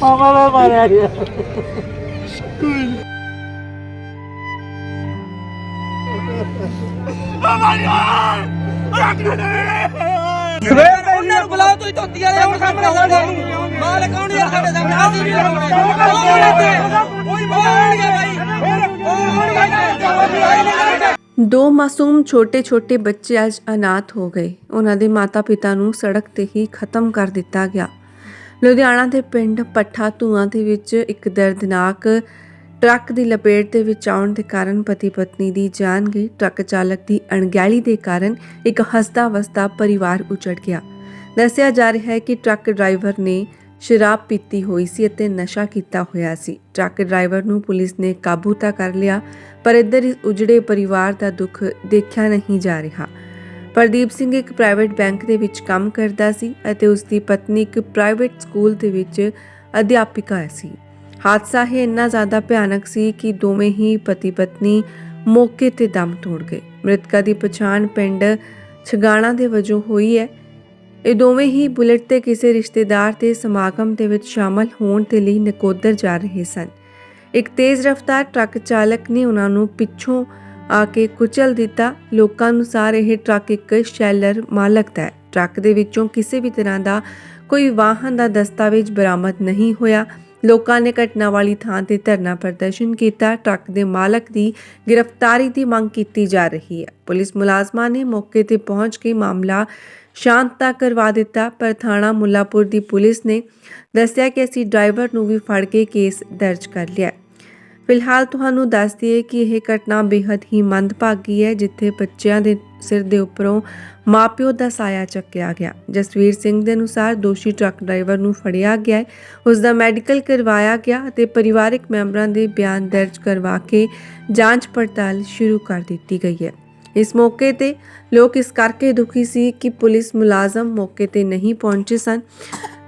ਪਾਪਾ ਨੇ ਮਾਰਿਆ ਜੀ ਉਹਨਾਂ ਨੂੰ ਬੁਲਾਓ ਤੁਸੀਂ ਧੋਤੀ ਵਾਲੇ ਹੁਣ ਸਾਹਮਣੇ ਸਾਡੇ ਮਾਲਕ ਕੌਣ ਯਾਰ ਸਾਡੇ ਸਾਹਮਣੇ ਆ ਦੀ ਵੀਡੀਓ ਕੋਈ ਬੋਲਣਗੇ ਭਾਈ ਦੋ ਮਾਸੂਮ ਛੋਟੇ-ਛੋਟੇ ਬੱਚੇ ਅੱਜ ਅਨਾਥ ਹੋ ਗਏ। ਉਹਨਾਂ ਦੇ ਮਾਤਾ-ਪਿਤਾ ਨੂੰ ਸੜਕ ਤੇ ਹੀ ਖਤਮ ਕਰ ਦਿੱਤਾ ਗਿਆ। ਲੁਧਿਆਣਾ ਦੇ ਪਿੰਡ ਪੱਠਾ ਧੂਆਂ ਦੇ ਵਿੱਚ ਇੱਕ ਦਰਦਨਾਕ ਟਰੱਕ ਦੀ ਲਪੇਟ ਦੇ ਵਿੱਚ ਆਉਣ ਦੇ ਕਾਰਨ ਪਤੀ ਪਤਨੀ ਦੀ ਜਾਨ ਗਈ। ਟਰੱਕ ਚਾਲਕ ਦੀ ਅਣਗਹਿਲੀ ਦੇ ਕਾਰਨ ਇੱਕ ਹੱਸਦਾ ਵਸਦਾ ਪਰਿਵਾਰ ਉਜੜ ਗਿਆ। ਦੱਸਿਆ ਜਾ ਰਿਹਾ ਹੈ ਕਿ ਟਰੱਕ ਡਰਾਈਵਰ ਨੇ ਸ਼ਰਾਬ ਪੀਤੀ ਹੋਈ ਸੀ ਅਤੇ ਨਸ਼ਾ ਕੀਤਾ ਹੋਇਆ ਸੀ। ਟਰੱਕ ਡਰਾਈਵਰ ਨੂੰ ਪੁਲਿਸ ਨੇ ਕਾਬੂ ਤਾਂ ਕਰ ਲਿਆ, ਪਰ ਇੱਧਰ ਇਸ ਉਜੜੇ ਪਰਿਵਾਰ ਦਾ ਦੁੱਖ ਦੇਖਿਆ ਨਹੀਂ ਜਾ ਰਿਹਾ। ਪ੍ਰਦੀਪ ਸਿੰਘ ਇੱਕ ਪ੍ਰਾਈਵੇਟ ਬੈਂਕ ਦੇ ਵਿੱਚ ਕੰਮ ਕਰਦਾ ਸੀ ਅਤੇ ਉਸ ਦੀ ਪਤਨੀ ਇੱਕ ਪ੍ਰਾਈਵੇਟ ਸਕੂਲ ਦੇ ਵਿੱਚ ਅਧਿਆਪਿਕਾ ਸੀ। ਹਾਦਸਾ ਇਹ ਇੰਨਾ ਜ਼ਿਆਦਾ ਭਿਆਨਕ ਸੀ ਕਿ ਦੋਵੇਂ ਹੀ ਪਤੀ ਪਤਨੀ ਮੌਕੇ ਤੇ ਦਮ ਤੋੜ ਗਏ। ਮ੍ਰਿਤਕਾ ਦੀ ਪਛਾਣ ਪਿੰਡ ਛਗਾਣਾ ਦੇ ਵਜੋਂ ਹੋਈ ਹੈ। ਇਹ ਦੋਵੇਂ ਹੀ ਬੁਲਟ ਤੇ ਕਿਸੇ ਰਿਸ਼ਤੇਦਾਰ ਦੇ ਸਮਾਗਮ ਦੇ ਵਿੱਚ ਸ਼ਾਮਲ ਹੋਣ ਦੇ ਲਈ ਨਕੋਦਰ ਜਾ ਰਹੇ ਸਨ। ਇੱਕ ਤੇਜ਼ ਰਫ਼ਤਾਰ ਟਰੱਕ ਚਾਲਕ ਨੇ ਉਹਨਾਂ ਨੂੰ ਪਿੱਛੋਂ ਆ ਕੇ ਕੁਚਲ ਦਿੱਤਾ। ਲੋਕਾਂ ਅਨੁਸਾਰ ਇਹ ਟਰੱਕ ਇੱਕ ਸ਼ੈਲਰ ਮਾਲਕ ਦਾ ਹੈ। ਟਰੱਕ ਦੇ ਵਿੱਚੋਂ ਕਿਸੇ ਵੀ ਤਰ੍ਹਾਂ ਦਾ ਕੋਈ ਵਾਹਨ ਦਾ ਦਸਤਾਵੇਜ਼ ਬਰਾਮਦ ਨਹੀਂ ਹੋਇਆ। ਲੋਕਾਂ ਨੇ ਘਟਨਾ ਵਾਲੀ ਥਾਂ ਤੇ ਧਰਨਾ ਪ੍ਰਦਰਸ਼ਨ ਕੀਤਾ। ਟਰੱਕ ਦੇ ਮਾਲਕ ਦੀ ਗ੍ਰਿਫਤਾਰੀ ਦੀ ਮੰਗ ਕੀਤੀ ਜਾ ਰਹੀ ਹੈ। ਪੁਲਿਸ ਮੁਲਾਜ਼ਮਾਂ ਨੇ ਮੌਕੇ ਤੇ ਪਹੁੰਚ ਕੇ ਮਾਮਲਾ ਸ਼ਾਂਤ ਤਾਂ ਕਰਵਾ ਦਿੱਤਾ, ਪਰ ਥਾਣਾ ਮੁੱਲਾਪੁਰ ਦੀ ਪੁਲਿਸ ਨੇ ਦੱਸਿਆ ਕਿ ਅਸੀਂ ਡਰਾਈਵਰ ਨੂੰ ਵੀ ਫੜ ਕੇ ਕੇਸ ਦਰਜ ਕਰ ਲਿਆ ਫਿਲਹਾਲ ਤੁਹਾਨੂੰ ਦੱਸ ਦਈਏ ਕਿ ਇਹ ਘਟਨਾ ਬੇहद ਹੀ ਮੰਦਭਾਗੀ ਹੈ, ਜਿੱਥੇ ਬੱਚਿਆਂ ਦੇ ਸਿਰ ਦੇ ਉੱਪਰੋਂ ਮਾਪਿਓ ਦਾ ਸਾਇਆ ਚੱਕਿਆ ਗਿਆ। ਜਸਵੀਰ ਸਿੰਘ ਦੇ ਅਨੁਸਾਰ ਦੋਸ਼ੀ ਟਰੱਕ ਡਰਾਈਵਰ ਨੂੰ ਫੜਿਆ ਗਿਆ ਹੈ। ਉਸ ਦਾ ਮੈਡੀਕਲ ਕਰਵਾਇਆ ਗਿਆ ਅਤੇ ਪਰਿਵਾਰਕ ਮੈਂਬਰਾਂ ਦੇ ਬਿਆਨ ਦਰਜ ਕਰਵਾ ਕੇ ਜਾਂਚ ਪੜਤਾਲ ਸ਼ੁਰੂ ਕਰ ਦਿੱਤੀ ਗਈ ਹੈ। ਇਸ ਮੌਕੇ ਤੇ ਲੋਕ ਇਸ ਕਰਕੇ ਦੁਖੀ ਸੀ ਕਿ ਪੁਲਿਸ ਮੁਲਾਜ਼ਮ ਮੌਕੇ ਤੇ ਨਹੀਂ ਪਹੁੰਚੇ ਸਨ।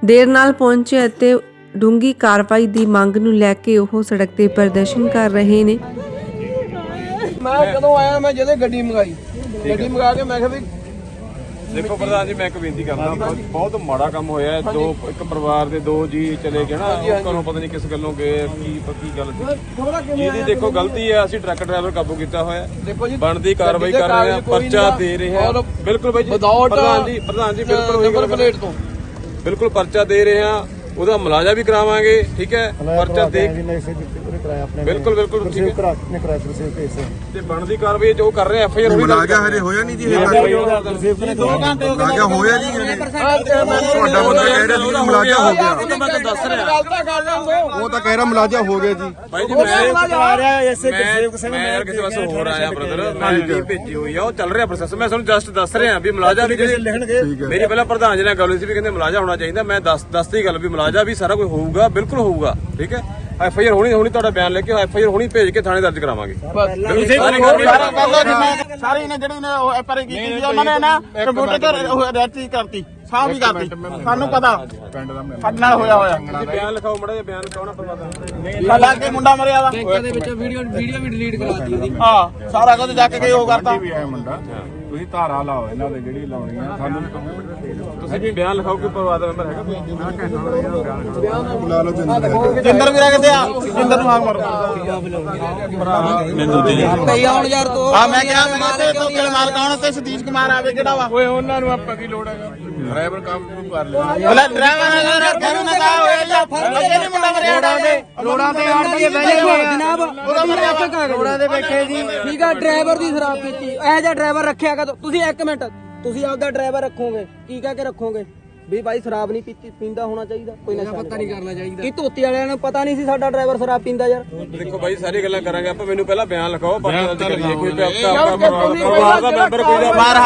ਦੇਰ ਨਾਲ ਪਹੁੰਚੇ ਅਤੇ ਡੂੰਗੀ ਕਾਰਵਾਈ ਦੀ ਮੰਗ ਨੂੰ ਲੈ ਕੇ ਉਹ ਸੜਕ ਤੇ ਪ੍ਰਦਰਸ਼ਨ ਕਰ ਰਹੇ ਨੇ। ਮੈਂ ਜਦੋਂ ਆਇਆ ਮੈਂ ਜਦੇ ਗੱਡੀ ਮੰਗਾਈ। ਗੱਡੀ ਮੰਗਾ ਕੇ ਮੈਂ ਕਿਹਾ ਵੀ ਦੇਖੋ ਪ੍ਰਧਾਨ ਜੀ ਮੈਂ ਇੱਕ ਬੇਨਤੀ ਕਰਦਾ ਬਹੁਤ ਬਹੁਤ ਮਾੜਾ ਕੰਮ ਹੋਇਆ ਹੈ। ਦੋ ਇੱਕ ਪਰਿਵਾਰ ਦੇ ਦੋ ਜੀ ਚਲੇ ਗਏ ਨਾ ਉਹ ਘਰੋਂ ਪਤਾ ਨਹੀਂ ਕਿਸ ਗੱਲੋਂ ਗਏ ਕੀ ਕੀ ਗੱਲ ਸੀ। ਜਿਹਦੀ ਦੇਖੋ ਗਲਤੀ ਹੈ ਅਸੀਂ ਟਰੱਕ ਡਰਾਈਵਰ ਕਾਬੂ ਕੀਤਾ ਹੋਇਆ ਹੈ। ਦੇਖੋ ਜੀ ਬਣਦੀ ਕਾਰਵਾਈ ਕਰ ਰਹੇ ਹਾਂ ਪਰਚਾ। ਦੇ ਰਹੇ ਹਾਂ। ਬਿਲਕੁਲ ਬਾਈ ਜੀ ਪ੍ਰਧਾਨ ਜੀ ਪ੍ਰਧਾਨ ਜੀ ਬਿਲਕੁਲ ਨੰਬਰ ਪਲੇਟ ਤੋਂ। ਬਿਲਕੁਲ ਪਰਚਾ ਦੇ ਰਹੇ ਹਾਂ। ਉਹਦਾ ਮੁਲਾਜ਼ਾ ਵੀ ਕਰਾਵਾਂਗੇ ਠੀਕ ਹੈ? ਪਰਚਾ ਦੇ ਬਿਲਕੁਲ ਬਿਲਕੁਲ ਠੀਕ ਹੈ। ਤੇ ਬਣਦੀ ਕਾਰਵਾਈ ਜੋ ਕਰ ਰਹੇ ਐਫ ਆਈ ਆਰ ਮੁਲਾਜ਼ਾ ਹਜੇ ਹੋਇਆ ਨਹੀਂ ਜੀ ਇਹ ਮੁਲਾਜ਼ਾ ਹੋਇਆ ਨਹੀਂ ਹਜੇ। ਤੁਹਾਡਾ ਬੰਦਾ ਕਹਿ ਰਿਹਾ ਕਿ ਮੁਲਾਜ਼ਾ ਹੋ ਗਿਆ। ਉਹ ਤਾਂ ਮੈਂ ਤੁਹਾਨੂੰ ਦੱਸ ਰਿਹਾ। ਗੱਲ ਤਾਂ ਕਰ ਲੈਂਦੇ ਉਹ ਤਾਂ ਕਹਿ ਰਿਹਾ ਮੁਲਾਜ਼ਾ ਹੋ ਗਿਆ ਜੀ। ਭਾਈ ਜੀ ਮੈਂ ਆ ਰਿਹਾ ਐਸੇ ਕਿਸੇ ਮੈਂ ਕਿਸੇ ਪਾਸੇ ਹੋਰ ਆਇਆ ਬ੍ਰਦਰ ਮੈਂ ਵੀ ਭੇਜੀ ਹੋਈ ਆ ਉਹ ਚੱਲ ਰਿਹਾ ਪ੍ਰੋਸੈਸ ਮੈਂ ਤੁਹਾਨੂੰ ਜਸਟ ਦੱਸ ਰਿਹਾ ਵੀ ਮੁਲਾਜ਼ਾ ਵੀ ਜਿਹੜੇ ਮੇਰੀ ਪਹਿਲਾਂ ਪ੍ਰਧਾਨ ਜੀ ਨਾਲ ਗੱਲ ਹੋਈ ਸੀ ਵੀ ਕਹਿੰਦੇ ਮੁਲਾਜ਼ਾ ਹੋਣਾ ਚਾਹੀਦਾ। ਮੈਂ ਦੱਸ ਦੱਸਦੀ ਗੱਲ ਵੀ ਮੁਲਾਜ਼ਾ ਵੀ ਸਾਰਾ ਕੁਝ ਹੋਊਗਾ ਬਿਲਕੁਲ ਹੋਊਗਾ ਠੀਕ ਹੈ? ਐਫ ਆਈ ਆਰ ਹੋਣੀ ਹੋਣੀ ਤੁਹਾਡਾ ਬਿਆਨ ਲੈ ਕੇ ਐਫ ਆਈ ਆਰ ਹੋਣੀ ਭੇਜ ਕੇ ਥਾਣੇ ਦਰਜ ਕਰਾਵਾਂਗੇ। ਸਾਰੀ ਨੇ। ਜਿਹੜੀ ਨੇ ਉਹ ਐਪਰੇ ਕੀਤੀ ਸੀ ਉਹਨਾਂ ਨੇ ਨਾ ਕੰਪਿਊਟਰ ਤੇ ਉਹ ਰੈਟੀ ਕਰਤੀ ਸਾਹ ਵੀ ਕਰਤੀ। ਸਾਨੂੰ ਪਤਾ ਸਾਡੇ ਨਾਲ ਹੋਇਆ ਹੋਇਆ। ਬਿਆਨ ਲਿਖਾਓ ਮੜਾ ਬਿਆਨ ਪਰਵਾਦਾ ਸਾਡਾ ਕੇ ਮੁੰਡਾ ਮਰਿਆ ਵਾ। ਦੇ ਵਿੱਚ ਵੀਡੀਓ ਵੀਡੀਓ ਵੀ ਡਿਲੀਟ ਕਰਾਤੀ ਉਹਦੀ। ਹਾਂ ਸਾਰਾ ਕੁਝ ਜਾ ਕੇ ਗਏ ਉਹ ਕਰਤਾ। ਤੁਸੀਂ ਧਾਰਾ ਲਾਓ ਇਹਨਾਂ ਦੇ ਜਿਹੜੀ ਲਾਉਣੀ ਆ ਸਾਨੂੰ ਤੁਸੀਂ ਵੀ ਬਿਆਨ ਲਿਖਾਓ ਕਿ ਪਰਵਾਦਾ ਮੈਂਬਰ ਹੈਗਾ ਬੁਲਾ ਲਓ ਜਿੰਦਰ ਜਿੰਦਰ ਵੀਰਾ ਕਿੱਥੇ ਆ? ਜਿੰਦਰ ਨੂੰ ਹਾਕ ਮਾਰੋ। ਕਈ ਆਉਣ ਯਾਰ ਤੋਂ ਆ ਮੈਂ ਕਿਹਾ ਮੈਂ ਤੇ ਤੋਕਲ ਮਾਲਕ ਆਉਣ ਤੇ ਸਤੀਸ਼ ਕੁਮਾਰ ਆਵੇ ਕਿਹੜਾ ਵਾ? ਓਏ ਉਹਨਾਂ ਨੂੰ ਆਪਾਂ ਕੀ ਲੋੜ ਹੈਗਾ। ਡਰਾਈਵਰ ਕੰਮ ਕਰ ਲਿਆ। ਬੋਲਾ ਡਰਾਈਵਰ ਨੇ ਰੱਖਿਆ ਨੂੰ ਨਾ ਕਹਾ ਹੋਇਆ ਜਾਂ ਅੱਗੇ ਨਹੀਂ ਮੁੰਡਾ ਮਰਿਆ ਦੇ ਲੋੜਾਂ ਤੇ ਆੜ ਕੇ ਬਹਿ ਜਨਾਬ ਉਹਦਾ ਮਰਿਆ ਵਾ ਰੋੜਾ ਦੇ ਬੈਠੇ ਜੀ। ਠੀਕ ਆ ਡਰਾਈਵਰ ਦੀ ਸ਼ਰਾਬ ਪੀਤੀ। ਇਹ ਜਿਹਾ ਡਰਾਈਵਰ ਰੱਖਿਆ ਕਦੋਂ? ਤੁਸੀਂ ਇੱਕ ਮਿੰਟ ਤੁਸੀਂ ਆਪਦਾ ਡਰਾਈਵਰ ਰੱਖੋਗੇ ਕੀ ਕਹਿ ਕੇ ਰੱਖੋਗੇ? ਵੀ ਭਾਈ ਸ਼ਰਾਬ ਨਹੀਂ ਪੀਤੀ ਪੀਂਦਾ ਹੋਣਾ ਚਾਹੀਦਾ ਕੋਈ ਨਸ਼ਾ ਪਤਾ ਨਹੀਂ ਕਰਨਾ ਚਾਹੀਦਾ। ਇਹ ਧੋਤੀ ਵਾਲਿਆਂ ਨੂੰ ਪਤਾ ਨਹੀਂ ਸੀ ਸਾਡਾ ਡਰਾਈਵਰ ਸ਼ਰਾਬ ਪੀਂਦਾ ਯਾਰ। ਦੇਖੋ ਬਾਈ ਸਾਰੀ ਗੱਲਾਂ ਕਰਾਂਗੇ ਆਪਾਂ ਮੈਨੂੰ ਪਹਿਲਾਂ ਬਿਆਨ ਲਿਖਾਓ ਪਰਚਾ ਦਰਜ ਕਰੀਏ ਕੋਈ ਪਰਿਵਾਰ ਦਾ ਮੈਂਬਰ ਕੋਈ ਦਾ ਬਾਹਰ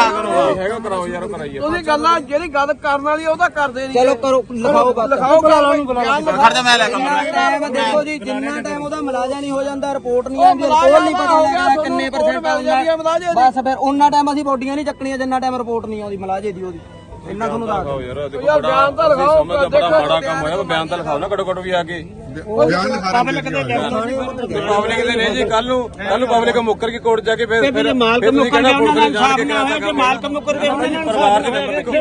ਹੈਗਾ ਕਰਾਓ ਯਾਰ ਕਰਾਈਏ ਤੁਸੀਂ ਗੱਲਾਂ ਜਿਹੜੀ ਗੱਲ ਕਰਨ ਵਾਲੀ ਉਹ ਤਾਂ ਕਰਦੇ ਨਹੀਂ। ਚਲੋ ਕਰੋ ਲਿਖਾਓ ਬਸ ਲਿਖਾਓ ਖੜ ਜਾ ਮੈਂ ਲੈ ਕੇ ਜਿੰਨਾ ਟਾਈਮ ਦੇਖੋ ਜੀ ਜਿੰਨਾ ਟਾਈਮ ਉਹਦਾ ਮਲਾਜਾ ਨਹੀਂ ਹੋ ਜਾਂਦਾ ਰਿਪੋਰਟ ਨਹੀਂ ਆਉਂਦੀ ਰਿਪੋਰਟ ਨਹੀਂ ਪਤਾ ਲੱਗਦਾ ਕਿੰਨੇ ਪਰਸੈਂਟ ਆਉਂਦਾ ਬਸ ਫਿਰ ਉਹਨਾਂ ਟਾਈਮ ਅਸੀਂ ਬੋਡੀਆਂ ਨਹੀਂ ਚੱਕਣੀਆਂ ਜਿੰਨਾ ਟਾਈਮ ਰਿਪੋਰਟ ਨਹੀਂ ਆਉਂਦੀ ਮਲਾਜੇ ਦੀ ਉਹਦੀ। ਇੰਨਾ ਤੁਹਾਨੂੰ ਦੱਸ ਲਿਖਾਓ ਯਾਰ ਦੇਖੋ ਬਿਆਨ ਤਾਂ ਲਿਖਾਓ ਬੜਾ ਮਾੜਾ ਕੰਮ ਹੋਇਆ ਬਿਆਨ ਤਾਂ ਲਿਖਾਓ ਨਾ ਘੱਟੋ ਘੱਟ ਵੀ ਆ ਕੇ ਬਿਆਨ ਲਿਖਾ ਰਹੇ ਪਬਲਿਕ ਦੇ ਨੇ ਜੀ ਕੱਲ ਨੂੰ ਕੱਲ ਨੂੰ ਪਬਲਿਕ ਮੁੱਕਰ ਕੇ ਕੋਰਟ ਜਾ ਕੇ ਫਿਰ ਫਿਰ ਮਾਲਕ ਮੁੱਕਰ ਗਿਆ ਉਹਨਾਂ ਨਾਲ ਸਾਫ਼ ਨਾ ਹੋਇਆ ਕਿ ਮਾਲਕ ਮੁੱਕਰ ਗਏ ਪਰਿਵਾਰ ਦੇ ਮੈਂਬਰ ਦੇਖੋ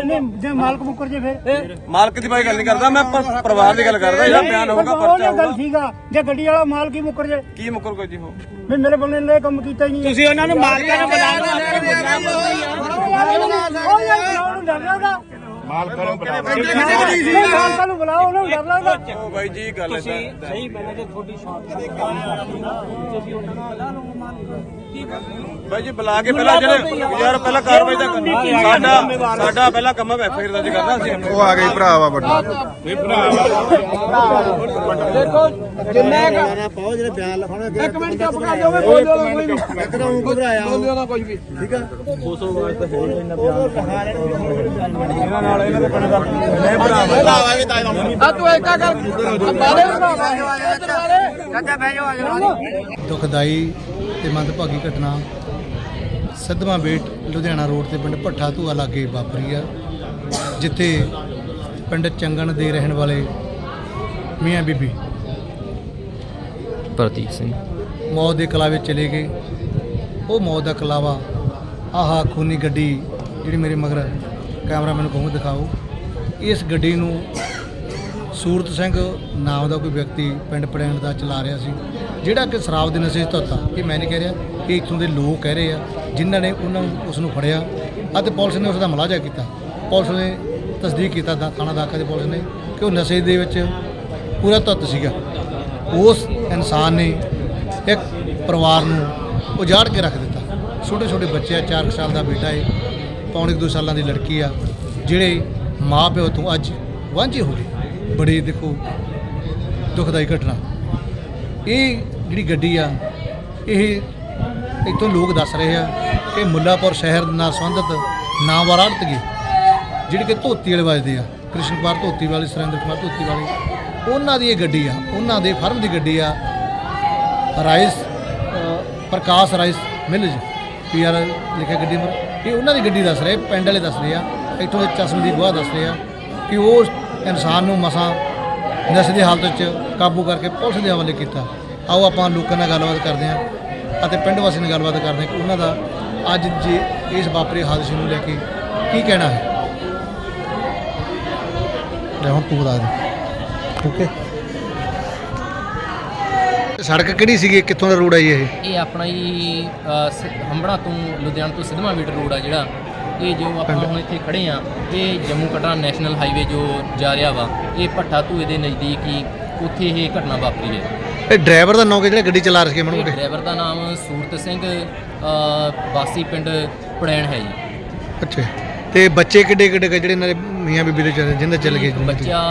ਜੇ ਮਾਲਕ ਮੁੱਕਰ ਜੇ ਫਿਰ ਮਾਲਕ ਦੀ ਬਾਈ ਗੱਲ ਨਹੀਂ ਕਰਦਾ ਮੈਂ ਪਰ- ਪਰਿਵਾਰ ਦੀ ਗੱਲ ਕਰਦਾ ਜਿਹੜਾ ਬਿਆਨ ਹੋਊਗਾ ਪਰਚਾ ਉਹ ਗੱਲ ਹੋਊਗਾ ਠੀਕ ਆ ਜੇ ਗੱਡੀ ਵਾਲਾ ਮਾਲਕ ਹੀ ਮੁੱਕਰ ਜੇ ਕੀ ਮੁੱਕਰ ਕੋਈ ਜੀ ਹੋ ਵੀ ਮੇਰੇ ਬੰਦੇ ਨੇ ਕੰਮ ਕੀਤਾ ਹੀ ਨਹੀਂ ਤੁਸੀਂ ਉਹਨਾਂ ਨੂੰ ਮਾਲਕਾਂ ਨੂੰ ਬੁਲਾ ਲਓ ਉਹ ਯਾਰ ਬੁਲਾਉਣ ਨੂੰ। ਡਰ ਲੱਗਦਾ ਮਾਲਕਾਂ ਨੂੰ ਬੁਲਾਓ ਉਹਨਾਂ ਨੂੰ ਡਰ ਲੱਗਦਾ। ਉਹ ਬਾਈ ਜੀ ਗੱਲ ਹੈ। ਬਾਈ ਜੀ ਬੁਲਾ ਕੇ ਪਹਿਲਾਂ ਜਿਹੜੇ ਯਾਰ ਪਹਿਲਾਂ ਕਾਰਵਾਈ ਤਾਂ ਕਰਨੀ। ਸਾਡਾ ਸਾਡਾ ਪਹਿਲਾ ਕੰਮ ਹੈ ਐਫਆਈਆਰ ਦਰਜ ਕਰਨਾ ਸੀ। ਉਹ ਆ ਗਈ ਭਰਾ ਵਾ ਵੱਡਾ। ਦੇਖੋ ਜਿੰਨੇ ਇੱਕ ਮਿੰਟ ਚੁੱਪ ਕਰ ਜਾਓਗੇ ਬੋਲਿਓ ਨਾ ਕੋਈ ਵੀ। ਇੱਕਦਮ ਘਬਰਾਇਆ ਬੋਲਿਓ ਨਾ ਕੋਈ ਵੀ। ਠੀਕ ਆ? ਆ ਤੂੰ ਏਕਾ ਕਰ ਬਾਲੇ ਦੁਖਦਾਈ ਤੇ ਮੰਦਭਾਗੀ ਘਟਨਾ ਸਦਮਾ ਬੇਟ ਲੁਧਿਆਣਾ ਰੋਡ ਤੇ ਪਿੰਡ ਭੱਠਾ ਧੂਆ ਲਾਗੇ ਵਾਪਰੀ ਆ ਜਿੱਥੇ ਪਿੰਡ ਚੰਗਣ ਦੇ ਰਹਿਣ ਵਾਲੇ ਮੀਆਂ ਬੀਬੀ ਪ੍ਰਤੀਕ ਸਿੰਘ। ਮੌਤ ਦੇ ਕਲਾਵੇ ਚਲੇ ਗਏ। ਉਹ ਮੌਤ ਦਾ ਕਲਾਵਾ ਆਹਾ ਖੂਨੀ ਗੱਡੀ ਜਿਹੜੀ ਮੇਰੇ ਮਗਰ ਕੈਮਰਾਮੈਨ ਕਹੂੰ ਦਿਖਾਓ। ਇਸ ਗੱਡੀ ਨੂੰ ਸੂਰਤ ਸਿੰਘ ਨਾਮ ਦਾ ਕੋਈ ਵਿਅਕਤੀ ਪਿੰਡ ਪੜੈਣ ਦਾ ਚਲਾ ਰਿਹਾ ਸੀ। ਜਿਹੜਾ ਕਿ ਸ਼ਰਾਬ ਦੇ ਨਸ਼ੇ 'ਚ ਧੁੱਤਾ, ਇਹ ਮੈਂ ਨਹੀਂ ਕਹਿ ਰਿਹਾ ਇਹ ਇੱਥੋਂ ਦੇ ਲੋਕ ਕਹਿ ਰਹੇ ਆ, ਜਿਨ੍ਹਾਂ ਨੇ ਉਹਨਾਂ ਨੂੰ ਉਸ ਨੂੰ ਫੜਿਆ। ਅਤੇ ਪੁਲਿਸ ਨੇ ਉਸ ਦਾ ਮੁਲਾਜ਼ਾ ਕੀਤਾ। ਪੁਲਿਸ ਨੇ ਤਸਦੀਕ ਕੀਤਾ ਦਾ, ਥਾਣਾ ਦਾਖਾ ਦੇ ਪੁਲਿਸ ਨੇ ਕਿ ਉਹ ਨਸ਼ੇ ਦੇ ਵਿੱਚ ਪੂਰਾ ਧੁੱਤ ਸੀਗਾ। ਉਸ ਇਨਸਾਨ ਨੇ ਇੱਕ ਪਰਿਵਾਰ ਨੂੰ ਉਜਾੜ ਕੇ ਰੱਖ ਦਿੱਤਾ। ਛੋਟੇ ਛੋਟੇ ਬੱਚੇ ਆ 4 ਸਾਲ ਦਾ ਬੇਟਾ ਹੈ ਪੌਣੇ 2 ਸਾਲਾਂ ਦੀ ਲੜਕੀ ਆ, ਜਿਹੜੇ ਮਾਂ ਪਿਓ ਤੋਂ ਅੱਜ ਵਾਂਝੇ ਹੋ ਗਏ। ਬੜੀ ਦੇਖੋ ਦੁਖਦਾਈ ਘਟਨਾ। ਇਹ ਜਿਹੜੀ ਗੱਡੀ ਆ, ਇਹ ਇੱਥੋਂ ਲੋਕ ਦੱਸ ਰਹੇ ਆ ਕਿ ਮੁੱਲਾਪੁਰ ਸ਼ਹਿਰ ਨਾਲ ਸੰਬੰਧਿਤ ਨਾਮਵਰ ਆੜਤਗੇ ਜਿਹੜੇ ਕਿ ਧੋਤੀ ਵਾਲੇ ਵੱਜਦੇ ਆ ਕ੍ਰਿਸ਼ਨ ਕੁਮਾਰ ਧੋਤੀ ਵਾਲੇ ਸੁਰਿੰਦਰ ਕੁਮਾਰ ਧੋਤੀ ਵਾਲੇ ਉਹਨਾਂ ਦੀ ਇਹ ਗੱਡੀ ਆ, ਉਹਨਾਂ ਦੇ ਫਰਮ ਦੀ ਗੱਡੀ ਆ, rice Prakash rice mills PR ਲਿਖਿਆ ਗੱਡੀ ਨੰਬਰ, ਇਹ ਉਹਨਾਂ ਦੀ ਗੱਡੀ ਦੱਸ ਰਹੇ, ਪਿੰਡ ਵਾਲੇ ਦੱਸ ਰਹੇ ਆ, ਇੱਥੋਂ ਦੇ ਚਸ਼ਮ ਦੀ ਗਵਾਹ ਦੱਸ ਰਹੇ ਆ ਕਿ ਉਹ ਇਨਸਾਨ ਨੂੰ ਮਸਾਂ ਨਸ਼ੇ ਦੀ ਹਾਲਤ 'ਚ ਕਾਬੂ ਕਰਕੇ ਪੁਲਿਸ ਦੇ ਹਵਾਲੇ ਕੀਤਾ। ਆਓ ਆਪਾਂ ਲੋਕਾਂ ਨਾਲ ਗੱਲਬਾਤ ਕਰਦੇ ਹਾਂ ਅਤੇ ਪਿੰਡ ਵਾਸੀਆਂ ਨਾਲ ਗੱਲਬਾਤ ਕਰਦੇ ਹਾਂ ਕਿ ਉਹਨਾਂ ਦਾ ਅੱਜ ਜੇ ਇਸ ਵਾਪਰੇ ਹਾਦਸੇ ਨੂੰ ਲੈ ਕੇ ਕੀ ਕਹਿਣਾ ਹੈ? ਲੈ ਹੁਣ ਤੂੰ ਬਤਾ ਦੇ। ਓਕੇ। ਸੜਕ ਕਿਹੜੀ ਸੀਗੀ? ਕਿੱਥੋਂ ਦਾ ਰੋਡ ਹੈ ਜੀ ਇਹ? ਇਹ ਆਪਣਾ ਹੀ ਹੰਬੜਾ ਤੋਂ ਲੁਧਿਆਣਾ ਤੋਂ ਸਿੱਧਵਾਂ ਮੀਟਰ ਰੋਡ ਆ ਜਿਹੜਾ। ਇਹ ਜੋ ਆਪਾਂ ਹੁਣ ਇੱਥੇ ਖੜੇ ਆ ਇਹ ਜੰਮੂ ਕਟਰਾ ਨੈਸ਼ਨਲ ਹਾਈਵੇ ਜੋ ਜਾ ਰਿਹਾ ਵਾ ਇਹ ਭੱਠਾ ਧੂਏ ਦੇ ਨਜ਼ਦੀਕ ਹੀ ਉੱਥੇ ਇਹ ਘਟਨਾ ਵਾਪਰੀ ਹੈ। ਇਹ ਡਰਾਈਵਰ ਦਾ ਨਾਂ ਕਿ ਜਿਹੜਾ ਗੱਡੀ ਚਲਾ ਰਿਹਾ ਸੀ ਮੈਨੂੰ ਇਹ ਡਰਾਈਵਰ ਦਾ ਨਾਮ ਸੂਰਤ ਸਿੰਘ ਅ, ਵਾਸੀ ਪਿੰਡ ਪੜੈਣ ਹੈ ਜੀ। ਅੱਛਾ। ਤੇ ਬੱਚੇ ਕਿੱਡੇ ਕਿੱਡੇ ਕੁ ਜਿਹੜੇ ਇਹਨਾਂ ਦੇ ਮੀਆਂ ਬੀਬੀ ਦੇ ਚੱਲ ਜਿੰਦੇ ਚੱਲ ਗਏ ਇੱਕ ਬੱਚਾ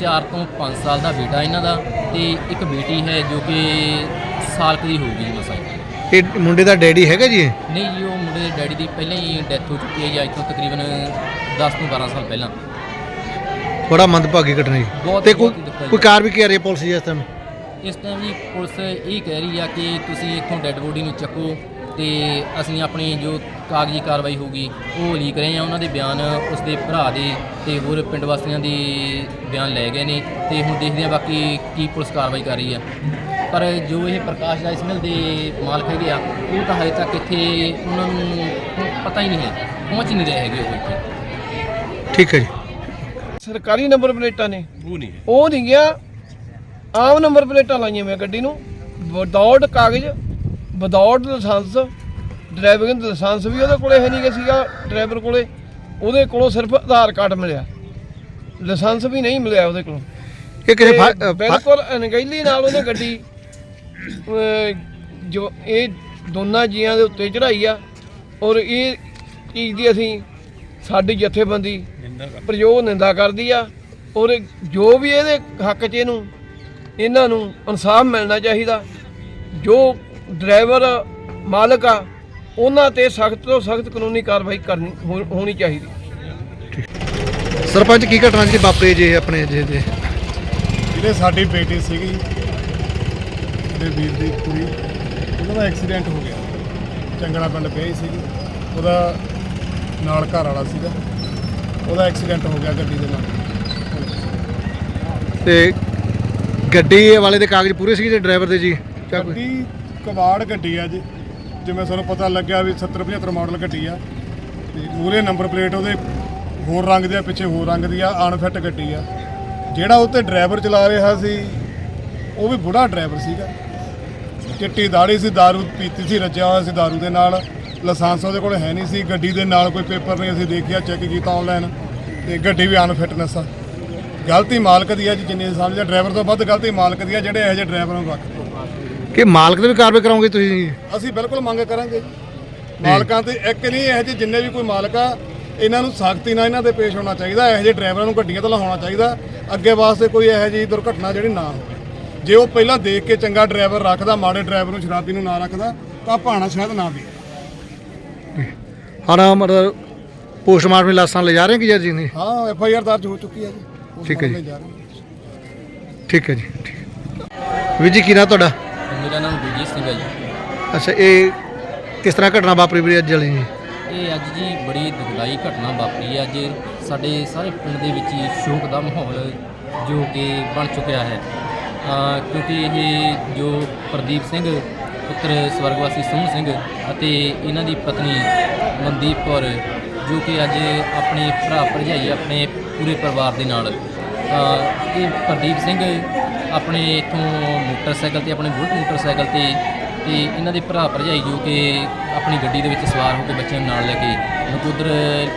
4 ਤੋਂ 5 ਸਾਲ ਦਾ ਬੇਟਾ ਇਹਨਾਂ ਦਾ ਤੇ ਇੱਕ ਬੇਟੀ ਹੈ ਜੋ ਕਿ ਸਾਲ ਕੁ ਦੀ ਹੋਊਗੀ ਜੀ ਮਸਾਂ ਹੀ। ਇਹ ਮੁੰਡੇ ਦਾ ਡੈਡੀ ਹੈਗਾ ਜੀ ਇਹ? ਨਹੀਂ ਜੀ ਉਹ ਮੁੰਡੇ ਦੇ ਡੈਡੀ ਦੀ ਪਹਿਲਾਂ ਹੀ ਡੈਥ ਹੋ ਚੁੱਕੀ ਹੈ ਜੀ ਅੱਜ ਤੋਂ ਤਕਰੀਬਨ 10 ਤੋਂ 12 ਸਾਲ ਪਹਿਲਾਂ। ਬੜਾ ਮੰਦਭਾਗੀ ਘਟਨਾ ਜੀ। ਬਹੁਤ- ਤੇ ਕੋਈ ਬਹੁਤ ਹੀ ਦੁਖਦਾਈ ਕੋਈ ਕਾਰ ਵੀ ਕੀ ਰਹੀ ਹੈ ਪੁਲਿਸ ਜੀ ਇਸ ਟਾਈਮ ਇਸ ਟਾਈਮ ਜੀ ਪੁਲਿਸ ਇਹ ਕਹਿ ਰਹੀ ਆ ਕਿ ਤੁਸੀਂ ਇੱਥੋਂ ਡੈੱਡ ਬੋਡੀ ਨੂੰ ਚੱਕੋ ਤੇ ਅਸੀਂ ਆਪਣੀ ਜੋ ਕਾਗਜ਼ੀ ਕਾਰਵਾਈ ਹੋਊਗੀ ਉਹ ਲੀਕ ਰਹੇ ਆ। ਉਹਨਾਂ ਦੇ ਬਿਆਨ ਉਸ ਦੇ ਭਰਾ ਦੇ ਤੇ ਹੋਰ ਪਿੰਡ ਵਾਸੀਆਂ ਦੇ ਬਿਆਨ ਲੈ ਗਏ ਨੇ ਤੇ ਹੁਣ ਦੇਖਦੇ ਆ ਬਾਕੀ ਕੀ ਪੁਲਿਸ ਕਾਰਵਾਈ ਕਰ ਰਹੀ ਆ। ਪਰ ਜੋ ਇਹ ਪ੍ਰਕਾਸ਼ ਰਾਈਸ ਮਿਲ ਦੇ ਮਾਲਕ ਹੈਗੇ ਆ ਉਹ ਤਾਂ ਹਜੇ ਤੱਕ ਇੱਥੇ ਉਹਨਾਂ ਨੂੰ ਪਤਾ ਹੀ ਨਹੀਂ ਹੈ। ਪਹੁੰਚ ਨਹੀਂ ਰਹੇ ਹੈਗੇ ਉਹ ਇੱਥੇ। ਠੀਕ ਹੈ ਜੀ। ਸਰਕਾਰੀ ਨੰਬਰ ਪਲੇਟਾਂ ਨੇ। ਉਹ ਨਹੀਂ ਉਹ ਨਹੀਂ ਗਿਆ। ਆਮ ਨੰਬਰ ਪਲੇਟਾਂ ਲਾਈਆਂ ਮੈਂ ਗੱਡੀ ਨੂੰ। ਵਿਦਆਊਟ ਕਾਗਜ਼ ਵਿਦਆਊਟ ਲਾਇਸੈਂਸ ਡਰਾਈਵਿੰਗ ਦਾ ਲਾਇਸੈਂਸ ਵੀ ਉਹਦੇ ਕੋਲੇ ਹੈ ਨਹੀਂ ਗਾ ਸੀਗਾ ਡਰਾਈਵਰ ਕੋਲੇ। ਉਹਦੇ ਕੋਲੋਂ ਸਿਰਫ ਆਧਾਰ ਕਾਰਡ ਮਿਲਿਆ। ਲਾਇਸੈਂਸ ਵੀ ਨਹੀਂ ਮਿਲਿਆ ਉਹਦੇ ਕੋਲੋਂ। ਇਹ ਕਿਸੇ ਬਿਲਕੁਲ ਅਣਗਹਿਲੀ ਨਾਲ ਉਹਨੇ ਗੱਡੀ ਜੋ ਇਹ ਦੋਨਾਂ ਜੀਆਂ ਦੇ ਉੱਤੇ ਚੜਾਈ ਆ। ਔਰ ਇਹ ਚੀਜ਼ ਦੀ ਅਸੀਂ ਸਾਡੀ ਜਥੇਬੰਦੀ ਪ੍ਰਯੋਗ ਨਿੰਦਾ ਕਰਦੀ ਆ। ਔਰ ਜੋ ਵੀ ਇਹਦੇ ਹੱਕ 'ਚ ਇਹਨੂੰ ਇਹਨਾਂ ਨੂੰ ਇਨਸਾਫ ਮਿਲਣਾ ਚਾਹੀਦਾ। ਜੋ ਡਰਾਈਵਰ ਮਾਲਕ ਆ ਉਹਨਾਂ ਤੇ ਸਖਤ ਤੋਂ ਸਖਤ ਕਾਨੂੰਨੀ ਕਾਰਵਾਈ ਕਰਨੀ ਹੋਣੀ ਚਾਹੀਦੀ। ਸਰਪੰਚ ਕੀ ਘਟਨਾ ਜਿਹੜੀ ਵਾਪਰੀ ਜੀ ਆਪਣੇ ਜੇ ਦੇ ਜਿਹੜੇ ਸਾਡੀ ਬੇਟੀ ਸੀਗੀ ਦੇ ਵੀਰ ਦੀ ਕੁੜੀ। ਉਹਦਾ ਦਾ ਐਕਸੀਡੈਂਟ ਹੋ ਗਿਆ। ਚੰਗੜਾ ਪਿੰਡ ਪਈ ਸੀਗੀ ਉਹਦਾ ਨਾਲ ਘਰ ਵਾਲਾ ਸੀਗਾ। ਉਹਦਾ ਐਕਸੀਡੈਂਟ ਹੋ ਗਿਆ ਗੱਡੀ ਦੇ ਨਾਲ। ਤੇ ਗੱਡੀ ਵਾਲੇ ਦੇ ਕਾਗਜ਼ ਪੂਰੇ ਸੀਗੇ ਤੇ ਡਰਾਈਵਰ ਦੇ ਜੀ ਕਿਆ ਕੋਈ ਗੱਡੀ ਕਵਾੜ ਗੱਡੀ ਆ ਜੀ ਜਿਵੇਂ ਸਾਨੂੰ ਪਤਾ ਲੱਗਿਆ ਵੀ 70 75 ਮਾਡਲ ਗੱਡੀ ਆ ਤੇ ਮੂਰੇ ਨੰਬਰ ਪਲੇਟ ਉਹਦੇ ਹੋਰ ਰੰਗ ਦੀ ਆ ਪਿੱਛੇ ਹੋਰ ਰੰਗ ਦੀ ਆ ਅਨਫਿਟ ਗੱਡੀ ਆ ਜਿਹੜਾ ਉੱਤੇ ਡਰਾਈਵਰ ਚਲਾ ਰਿਹਾ ਸੀ ਉਹ ਵੀ ਬੁੜਾ ਡਰਾਈਵਰ ਸੀਗਾ ਚਿੱਟੀ ਦਾੜੀ ਸੀ दारू ਪੀਤੀ ਸੀ ਰੱਜਿਆ ਹੋਇਆ ਸੀ दारू ਦੇ ਨਾਲ ਲਾਇਸੈਂਸ ਉਹਦੇ ਕੋਲ ਹੈ ਨਹੀਂ ਸੀ ਗੱਡੀ ਦੇ ਨਾਲ ਕੋਈ ਪੇਪਰ ਨਹੀਂ ਅਸੀਂ ਦੇਖਿਆ ਚੈੱਕ ਕੀਤਾ ਆਨਲਾਈਨ ਤੇ ਗੱਡੀ ਵੀ ਅਨਫਿਟਨੈਸ ਆ ਗਲਤੀ ਮਾਲਕ ਦੀ ਆ ਜੀ ਜਿੰਨੀ ਸਮਝਿਆ ਡਰਾਈਵਰ ਤੋਂ ਵੱਧ ਗਲਤੀ ਮਾਲਕ ਦੀ ਆ ਜਿਹੜੇ ਇਹੋ ਜਿਹੇ ਡਰਾਈਵਰਾਂ ਨੂੰ ਰੱਖਦੇ ਕਿ ਮਾਲਕ ਤੇ ਵੀ ਕਾਰਵਾਈ ਕਰਾਉਂਗੇ ਤੁਸੀਂ? ਅਸੀਂ ਬਿਲਕੁਲ ਮੰਗ ਕਰਾਂਗੇ ਮਾਲਕਾਂ ਤੇ ਇੱਕ ਨਹੀਂ ਇਹੋ ਜਿਹੇ ਜਿੰਨੇ ਵੀ ਕੋਈ ਮਾਲਕ ਆ ਇਹਨਾਂ ਨੂੰ ਸਖਤੀ ਨਾਲ ਇਹਨਾਂ ਤੇ ਪੇਸ਼ ਹੋਣਾ ਚਾਹੀਦਾ ਇਹੋ ਜਿਹੇ ਡਰਾਈਵਰਾਂ ਨੂੰ ਗੱਡੀਆਂ ਤੋਂ ਲਾਉਣਾ ਚਾਹੀਦਾ ਅੱਗੇ ਵਾਸਤੇ ਕੋਈ ਇਹੋ ਜਿਹੀ ਦੁਰਘਟਨਾ ਜਿਹੜੀ ਨਾ ਹੋਵੇ। ਜੇ ਉਹ ਪਹਿਲਾਂ ਦੇਖ ਕੇ ਚੰਗਾ ਡਰਾਈਵਰ ਰੱਖਦਾ ਮਾੜੇ ਡਰਾਈਵਰ ਨੂੰ ਸ਼ਰਾਬੀ ਨੂੰ ਨਾ ਰੱਖਦਾ ਤਾਂ ਭਾਣਾ ਸ਼ਾਇਦ ਨਾ ਵੀ। ਹੁਣ ਮਤਲਬ ਪੋਸਟਮਾਰਟਮ ਦੀ ਲਾਸ਼ਾਂ ਲੈ ਜਾ ਰਹੇ ਕਿ ਜੀ? ਨਹੀਂ ਹਾਂ ਐਫ ਆਈ ਆਰ ਦਰਜ ਹੋ ਚੁੱਕੀ ਹੈ ਜੀ। ਠੀਕ ਹੈ ਜੀ। ਹਾਂ। ਠੀਕ ਹੈ ਜੀ ਠੀਕ ਵੀਰ ਜੀ ਕੀ ਨਾਂ ਤੁਹਾਡਾ? ਮੇਰਾ ਨਾਮ ਗੁਰਜੀਤ ਸਿੰਘ ਹੈ ਜੀ। ਅੱਛਾ ਇਹ ਕਿਸ ਤਰ੍ਹਾਂ ਘਟਨਾ ਵਾਪਰੀ ਵੀਰੇ ਅੱਜ ਵਾਲੀ ਜੀ? ਇਹ ਅੱਜ ਜੀ ਬੜੀ ਦੁਖਦਾਈ ਘਟਨਾ ਵਾਪਰੀ ਹੈ। ਅੱਜ ਸਾਡੇ ਸਾਰੇ ਪਿੰਡ ਦੇ ਵਿੱਚ ਹੀ ਸ਼ੋਕ ਦਾ ਮਾਹੌਲ ਜੋ ਕਿ ਬਣ ਚੁੱਕਿਆ ਹੈ। ਕਿਉਂਕਿ ਇਹ ਜੋ ਪ੍ਰਦੀਪ ਸਿੰਘ ਪੁੱਤਰ ਸਵਰਗਵਾਸੀ ਸੋਹਣ ਸਿੰਘ ਅਤੇ ਇਹਨਾਂ ਦੀ ਪਤਨੀ ਮਨਦੀਪ ਕੌਰ ਜੋ ਕਿ ਅੱਜ ਆਪਣੇ ਭਰਾ ਭਰਜਾਈ ਆਪਣੇ ਪੂਰੇ ਪਰਿਵਾਰ ਦੇ ਨਾਲ ਇਹ ਪ੍ਰਦੀਪ ਸਿੰਘ ਆਪਣੇ ਇਥੋਂ ਮੋਟਰਸਾਈਕਲ ਤੇ ਆਪਣੇ ਬੁਲਟ ਮੋਟਰਸਾਈਕਲ ਤੇ ਤੇ ਇਹਨਾਂ ਦੇ ਭਰਾ ਭਰਜਾਈ ਜੋ ਕਿ ਆਪਣੀ ਗੱਡੀ ਦੇ ਵਿੱਚ ਸਵਾਰ ਹੋ ਕੇ ਬੱਚਿਆਂ ਨੂੰ ਨਾਲ ਲੈ ਕੇ ਨਕੋਦਰ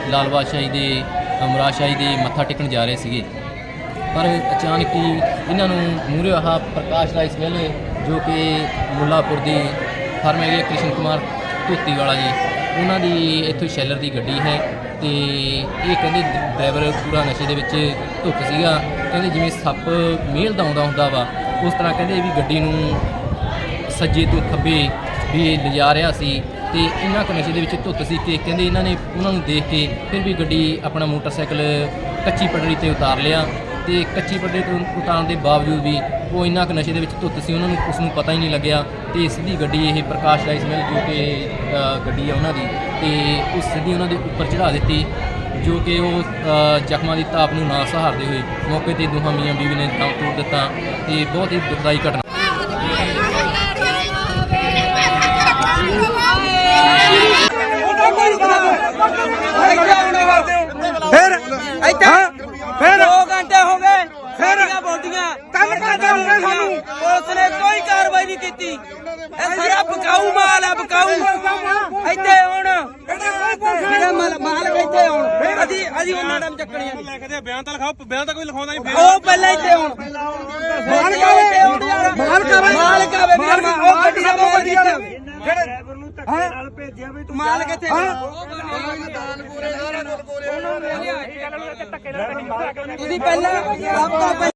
ਲਾਲ ਬਾਦਸ਼ਾਹੀ ਦੇ ਅ, ਦੇ ਮੱਥਾ ਟੇਕਣ ਜਾ ਰਹੇ ਸੀਗੇ। ਪਰ ਅਚਾਨਕ ਹੀ ਇਹਨਾਂ ਨੂੰ ਮੂਹਰੇ ਆਹ ਪ੍ਰਕਾਸ਼ ਰਾਜ ਵੇਲੇ ਜੋ ਕਿ ਮੁੱਲਾਪੁਰ ਦੀ ਫਰਮ ਹੈਗੀ ਕ੍ਰਿਸ਼ਨ ਕੁਮਾਰ ਧੋਤੀ ਵਾਲਾ ਜੀ। ਉਹਨਾਂ ਦੀ ਇੱਥੋਂ ਸ਼ੈਲਰ ਦੀ ਗੱਡੀ ਹੈ। ਤੇ ਇਹ ਕਹਿੰਦੇ ਡਰਾਈਵਰ ਪੂਰਾ ਨਸ਼ੇ ਦੇ ਵਿੱਚ ਧੁੱਤ ਸੀਗਾ। ਕਹਿੰਦੇ ਜਿਵੇਂ ਸੱਪ ਮੇਲ ਦਾ ਆਉਂਦਾ ਹੁੰਦਾ ਵਾ, ਉਸ ਤਰ੍ਹਾਂ ਕਹਿੰਦੇ ਵੀ ਗੱਡੀ ਨੂੰ ਸੱਜੇ ਤੋਂ ਖੱਬੇ ਵੀ ਲਿਜਾ ਰਿਹਾ ਸੀ ਤੇ ਇਹਨਾਂ ਕੁ ਨਸ਼ੇ ਦੇ ਵਿੱਚ ਧੁੱਤ ਸੀ ਕਿ ਕਹਿੰਦੇ ਇਹਨਾਂ ਨੇ ਉਹਨਾਂ ਨੂੰ ਦੇਖ ਕੇ ਫਿਰ ਵੀ ਗੱਡੀ ਆਪਣਾ ਮੋਟਰਸਾਈਕਲ ਕੱਚੀ ਪਟੜੀ ਤੇ ਉਤਾਰ ਲਿਆ ਤੇ ਕੱਚੀ ਪਟੜੀ ਤੋਂ ਉਤਾਰਨ ਦੇ ਬਾਵਜੂਦ ਵੀ ਉਹ ਇੰਨਾ ਕੁ ਨਸ਼ੇ ਦੇ ਵਿੱਚ ਧੁੱਤ ਸੀ, ਉਹਨਾਂ ਨੂੰ ਉਸ ਨੂੰ ਪਤਾ ਹੀ ਨਹੀਂ ਲੱਗਿਆ ਤੇ ਸਿੱਧੀ ਗੱਡੀ ਇਹ ਪ੍ਰਕਾਸ਼ ਰਾਜ ਸਮੈਲ ਜੋ ਕਿ ਗੱਡੀ ਆ ਉਹਨਾਂ ਦੀ। ਤੇ ਉਹ ਸਿੱਧੀ ਉਹਨਾਂ ਦੇ ਉੱਪਰ ਚੜਾ ਦਿੱਤੀ ਜੋ ਕਿ ਉਹ ਜ਼ਖਮਾਂ ਦੀ ਤਾਪ ਨੂੰ ਨਾ ਸਹਾਰਦੇ ਹੋਏ ਮੌਕੇ ਤੇ ਦੋਹਾਂ ਮੀਆਂ ਬੀਵੀ ਨੇ ਦਮ ਤੋੜ ਦਿੱਤਾ ਤੇ ਬਹੁਤ ਹੀ ਦੁਖਦਾਈ ਘਟਨਾ। ਫਿਰ ਇੱਥੇ ਫਿਰ 2 ਘੰਟੇ ਹੋ ਗਏ ਫਿਰ ਬੋਡੀਆਂ ਕੰਮ ਕਰਦੇ ਹੋਗੇ ਸਾਨੂੰ? ਪੁਲਿਸ ਨੇ ਕੋਈ ਕਾਰਵਾਈ ਨਹੀਂ ਕੀਤੀ। ਇਹ ਸਾਰਾ ਬਕਾਊ ਮਾਲ ਹੈ ਬਕਾਊ। ਮਾਲ ਮਾਲ ਇੱਥੇ ਹੁਣ। ਅਸੀਂ ਅਸੀਂ ਉਹਨਾਂ ਦਾ ਚੱਕਣੀਆਂ ਨਹੀਂ ਲਿਖਦੇ ਬਿਆਨ ਤਾਂ ਲਿਖਾਓ ਬਿਆਨ ਤਾਂ ਕੋਈ ਲਿਖਾਉਂਦਾ ਨਹੀਂ ਉਹ ਪਹਿਲਾਂ ਇੱਥੇ ਹੁਣ। ਮਾਲ ਕਾਵੇ ਮਾਲ ਕਾਵੇ ਮਾਲ ਕਾਵੇ ਉਹ ਗੱਡੀ ਦਾ ਮਾਲ ਕਿੱਥੇ ਜਿਹੜੇ ਡਰਾਈਵਰ ਨੂੰ ਧੱਕੇ ਨਾਲ ਭੇਜਿਆ ਵੀ ਤੂੰ ਮਾਲ ਕਿੱਥੇ ਤੁਸੀਂ ਪਹਿਲਾਂ ਸਭ ਤੋਂ ਪਹਿਲਾਂ